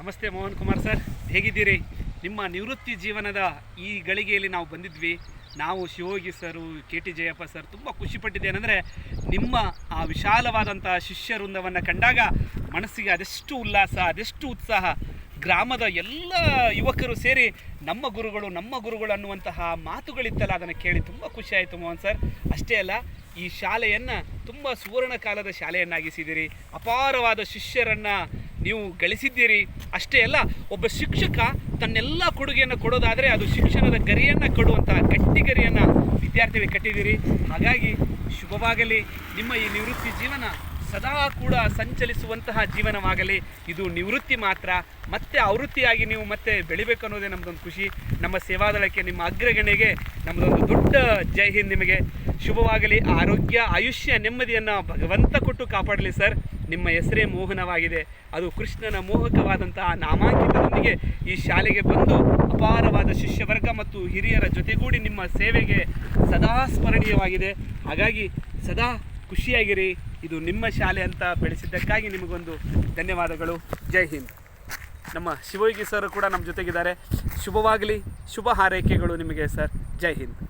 ನಮಸ್ತೆ ಮೋಹನ್ ಕುಮಾರ್ ಸರ್. ಹೇಗಿದ್ದೀರಿ? ನಿಮ್ಮ ನಿವೃತ್ತಿ ಜೀವನದ ಈ ಗಳಿಗೆಯಲ್ಲಿ ನಾವು ಬಂದಿದ್ವಿ. ನಾವು ಶಿವೋಗಿ sir K T Jayappa sir ತುಂಬ ಖುಷಿಪಟ್ಟಿದ್ದೇನೆಂದರೆ ನಿಮ್ಮ ಆ ವಿಶಾಲವಾದಂಥ ಶಿಷ್ಯ ವೃಂದವನ್ನು ಕಂಡಾಗ ಮನಸ್ಸಿಗೆ ಅದೆಷ್ಟು ಉಲ್ಲಾಸ, ಅದೆಷ್ಟು ಉತ್ಸಾಹ. ಗ್ರಾಮದ ಎಲ್ಲ ಯುವಕರು ಸೇರಿ ನಮ್ಮ ಗುರುಗಳು ನಮ್ಮ ಗುರುಗಳು ಅನ್ನುವಂತಹ ಮಾತುಗಳಿತ್ತಲ್ಲ, ಅದನ್ನು ಕೇಳಿ ತುಂಬ ಖುಷಿಯಾಯಿತು ಮೋಹನ್ ಸರ್. ಅಷ್ಟೇ ಅಲ್ಲ, ಈ ಶಾಲೆಯನ್ನು ತುಂಬ ಸುವರ್ಣ ಕಾಲದ ಶಾಲೆಯನ್ನಾಗಿಸಿದಿರಿ. ಅಪಾರವಾದ ಶಿಷ್ಯರನ್ನು ನೀವು ಗಳಿಸಿದ್ದೀರಿ. ಅಷ್ಟೇ ಅಲ್ಲ, ಒಬ್ಬ ಶಿಕ್ಷಕ ತನ್ನೆಲ್ಲ ಕೊಡುಗೆಯನ್ನು ಕೊಡೋದಾದರೆ ಅದು ಶಿಕ್ಷಣದ ಗರಿಯನ್ನು ಕೊಡುವಂಥ ಗಟ್ಟಿ ಗರಿಯನ್ನು ವಿದ್ಯಾರ್ಥಿಗಳಿಗೆ ಕಟ್ಟಿದ್ದೀರಿ. ಹಾಗಾಗಿ ಶುಭವಾಗಲಿ. ನಿಮ್ಮ ಈ ನಿವೃತ್ತಿ ಜೀವನ ಸದಾ ಕೂಡ ಸಂಚಲಿಸುವಂತಹ ಜೀವನವಾಗಲಿ. ಇದು ನಿವೃತ್ತಿ ಮಾತ್ರ. ಮತ್ತೆ ಆವೃತ್ತಿಯಾಗಿ ನೀವು ಮತ್ತೆ ಬೆಳಿಬೇಕು ಅನ್ನೋದೇ ನಮ್ಮದೊಂದು ಖುಷಿ. ನಮ್ಮ ಸೇವಾದಳಕ್ಕೆ, ನಿಮ್ಮ ಅಗ್ರಗಣೆಗೆ ನಮ್ಮದೊಂದು ದೊಡ್ಡ ಜೈ ಹಿಂದ್ ನಿಮಗೆ. ಶುಭವಾಗಲಿ. ಆರೋಗ್ಯ, ಆಯುಷ್ಯ ನೆಮ್ಮದಿಯನ್ನು ಭಗವಂತ ಕೊಟ್ಟು ಕಾಪಾಡಲಿ ಸರ್. ನಿಮ್ಮ ಹೆಸರೇ ಮೋಹನವಾಗಿದೆ. ಅದು ಕೃಷ್ಣನ ಮೋಹಕವಾದಂತಹ ನಾಮಾಂಕಿತದೊಂದಿಗೆ ಈ ಶಾಲೆಗೆ ಬಂದು ಅಪಾರವಾದ ಶಿಷ್ಯವರ್ಗ ಮತ್ತು ಹಿರಿಯರ ಜೊತೆಗೂಡಿ ನಿಮ್ಮ ಸೇವೆಗೆ ಸದಾ ಸ್ಮರಣೀಯವಾಗಿದೆ. ಹಾಗಾಗಿ ಸದಾ ಖುಷಿಯಾಗಿರಿ. ಇದು ನಿಮ್ಮ ಶಾಲೆ ಅಂತ ಬೆಳೆಸಿದ್ದಕ್ಕಾಗಿ ನಿಮಗೊಂದು ಧನ್ಯವಾದಗಳು. ಜೈ ಹಿಂದ್. ನಮ್ಮ ಶಿವಯೋಗಿ ಸರ್ ಕೂಡ ನಮ್ಮ ಜೊತೆಗಿದ್ದಾರೆ. ಶುಭವಾಗಲಿ. ಶುಭ ಹಾರೈಕೆಗಳು ನಿಮಗೆ ಸರ್. ಜೈ ಹಿಂದ್.